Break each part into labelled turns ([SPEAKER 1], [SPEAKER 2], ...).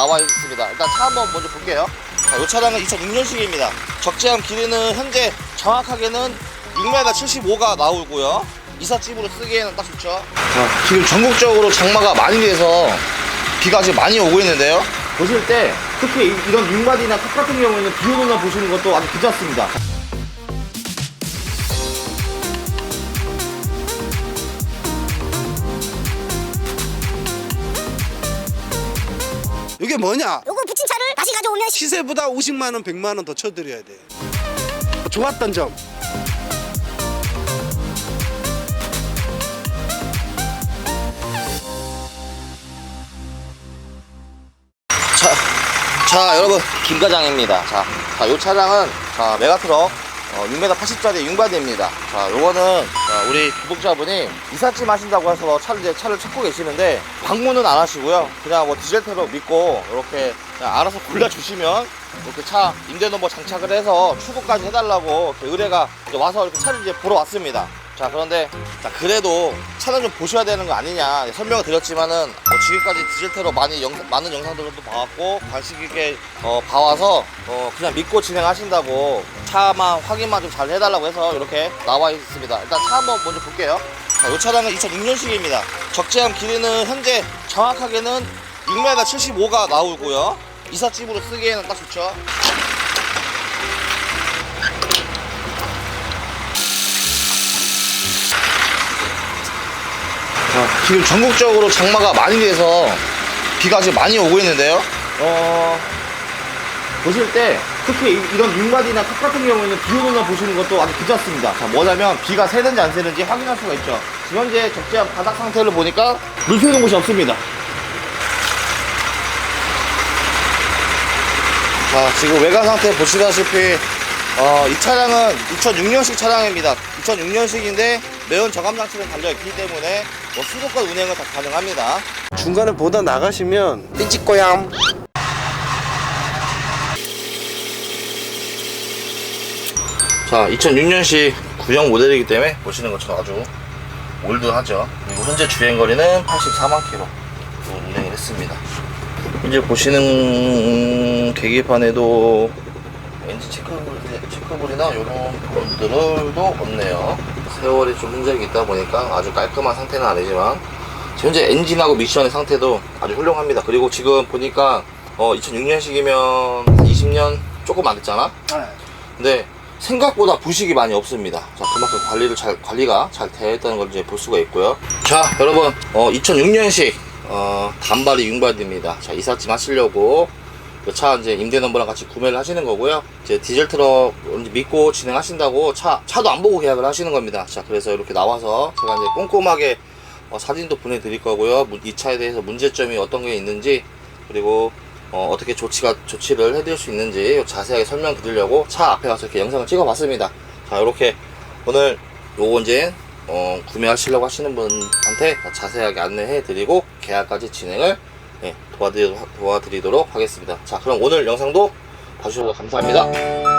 [SPEAKER 1] 나와 있습니다. 일단 차 한번 먼저 볼게요. 자, 이 차량은 2006년식입니다. 적재함 길이는 현재 정확하게는 6m 75가 나오고요. 이삿짐으로 쓰기에는 딱 좋죠. 자, 지금 전국적으로 장마가 많이 돼서 비가 지금 많이 오고 있는데요. 보실 때 특히 이- 이런 윙바디나 탑 같은 경우에는 비 오는 날 보시는 것도 아주 괜찮습니다.
[SPEAKER 2] 이게 뭐냐?
[SPEAKER 3] 요거 붙인 차를 다시 가져오면
[SPEAKER 2] 시세보다 50만 원, 100만 원 더 쳐드려야 돼. 좋았던 점.
[SPEAKER 1] 자, 자 여러분 김 과장입니다. 자, 자, 요 차량은 자 메가트럭 어, 6m 80짜리 융바디입니다. 자, 요거는 자, 우리 구독자분이 이삿짐 하신다고 해서 차를 차를 찾고 계시는데 방문은 안 하시고요. 그냥 뭐 디젤테로 믿고 이렇게 알아서 골라 주시면 이렇게 차 임대 넘버 장착을 해서 출고까지 해달라고 의뢰가 와서 이렇게 차를 이제 보러 왔습니다. 자 그런데 자 그래도 차는 좀 보셔야 되는 거 아니냐 설명을 드렸지만은 뭐 지금까지 디젤테로 많이 영, 많은 영상들을 또 봐왔고 관심 있게 어, 봐와서 어, 그냥 믿고 진행하신다고 차만 확인만 좀 잘 해달라고 해서 이렇게 나와 있습니다. 일단 차 한번 먼저 볼게요. 자, 이 차량은 2006년식입니다. 적재함 길이는 현재 정확하게는 6m 75가 나오고요. 이삿짐으로 쓰기에는 딱 좋죠. 자, 지금 전국적으로 장마가 많이 돼서 비가 지금 많이 오고 있는데요. 어, 보실 때 특히 이- 이런 윙바디나 탑 같은 경우에는 비 오는 날 보시는 것도 아주 괜찮습니다. 자, 뭐냐면 비가 새는지 안 새는지 확인할 수가 있죠. 지금 현재 적재한 바닥 상태를 보니까 물 새는 곳이 없습니다. 자, 지금 외관 상태 보시다시피 어, 이 차량은 2006년식 차량입니다. 2006년식인데 매운 저감 장치는 달려 있기 때문에 뭐 수도권 운행은 다 가능합니다.
[SPEAKER 2] 중간에 보다 나가시면 삐찍고얌.
[SPEAKER 1] 자, 2006년식 구형 모델이기 때문에 보시는 것처럼 아주 올드하죠. 그리고 현재 주행거리는 84만 킬로 운행을 했습니다. 현재 보시는 계기판에도 엔진 체크볼, 체크볼 이나 이런 부분들도 없네요. 세월이 좀 흔적이 있다 보니까 아주 깔끔한 상태는 아니지만 현재 엔진하고 미션의 상태도 아주 훌륭합니다. 그리고 지금 보니까 어, 2006년식이면 20년 조금 안 됐잖아? 근데 생각보다 부식이 많이 없습니다. 자, 그만큼 관리를 잘, 관리가 잘 되어 있다는 걸 이제 볼 수가 있고요. 자, 여러분, 어, 2006년식, 어, 단발이 융바디입니다. 자, 이삿짐 하시려고, 그 차 이제 임대 넘버랑 같이 구매를 하시는 거고요. 이제 디젤 트럭 믿고 진행하신다고 차, 차도 안 보고 계약을 하시는 겁니다. 자, 그래서 이렇게 나와서 제가 이제 꼼꼼하게 어, 사진도 보내드릴 거고요. 무- 이 차에 대해서 문제점이 어떤 게 있는지, 그리고 어, 떻게 조치가 조치를 해드릴 수 있는지 자세하게 설명드리려고 차 앞에 가서 이렇게 영상을 찍어봤습니다. 자, 이렇게 오늘 요거 이제 어, 구매하시려고 하시는 분한테 자세하게 안내해드리고 계약까지 진행을 예, 도와드리, 도와드리도록 하겠습니다. 자, 그럼 오늘 영상도 봐주셔서 감사합니다.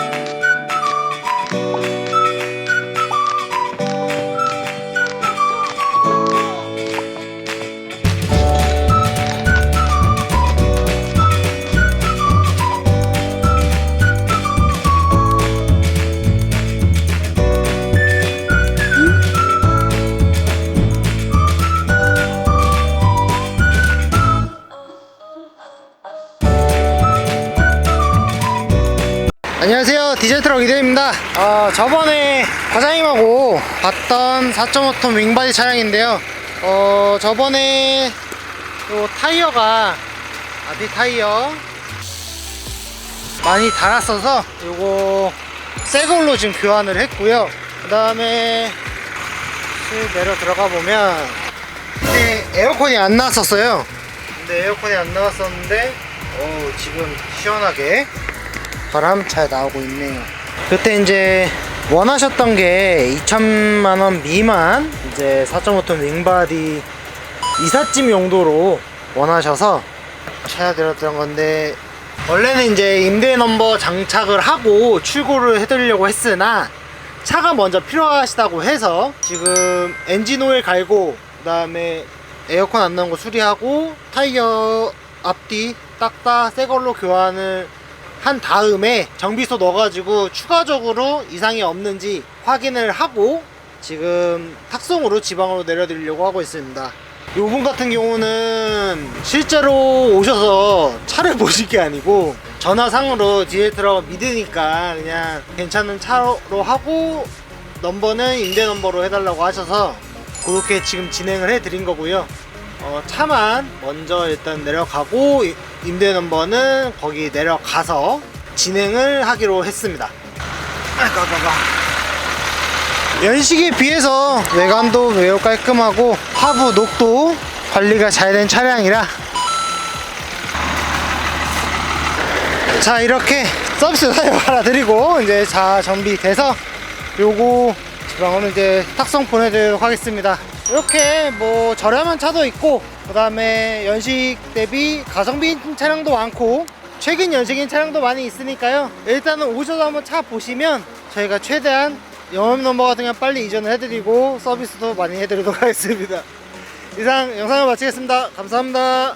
[SPEAKER 4] 안녕하세요. 디젤트럭 이대입니다. 어, 저번에 과장님하고 봤던 4.5톤 윙바디 차량인데요. 어, 저번에 요 타이어가 아디 타이어 많이 닳았어서 요거 새 걸로 지금 교환을 했고요. 그 다음에 내려 들어가 보면 이게 에어컨이 안 나왔었어요. 근데 에어컨이 안 나왔었는데 어 지금 시원하게 바람 잘 나오고 있네요. 그때 이제 원하셨던 게 2천만 원 미만 이제 4.5톤 윙바디 이삿짐 용도로 원하셔서 찾아드렸던 건데 원래는 이제 임대 넘버 장착을 하고 출고를 해드리려고 했으나 차가 먼저 필요하시다고 해서 지금 엔진 오일 갈고 그 다음에 에어컨 안 나온 거 수리하고 타이어 앞뒤 딱다새 걸로 교환을 한 다음에 정비소 넣어가지고 추가적으로 이상이 없는지 확인을 하고 지금 탁송으로 지방으로 내려드리려고 하고 있습니다. 요분 같은 경우는 실제로 오셔서 차를 보실 게 아니고 전화상으로 디젤 트럭 믿으니까 그냥 괜찮은 차로 하고 넘버는 임대 넘버로 해달라고 하셔서 그렇게 지금 진행을 해드린 거고요. 어, 차만 먼저 일단 내려가고 이- 임대 넘버는 거기 내려가서 진행을 하기로 했습니다. 아이고. 연식에 비해서 외관도 매우 깔끔하고 하부 녹도 관리가 잘 된 차량이라 자 이렇게 서비스 사용 하나 드리고 이제 자 정비돼서 요거 지방으로 이제 탁송 보내드리도록 하겠습니다 이렇게 뭐 저렴한 차도 있고 그 다음에 연식 대비 가성비인 차량도 많고 최근 연식인 차량도 많이 있으니까요. 일단은 오셔서 한번 차 보시면 저희가 최대한 영업 넘버 같은 경 빨리 이전을 해드리고 서비스도 많이 해드리도록 하겠습니다. 이상 영상을 마치겠습니다. 감사합니다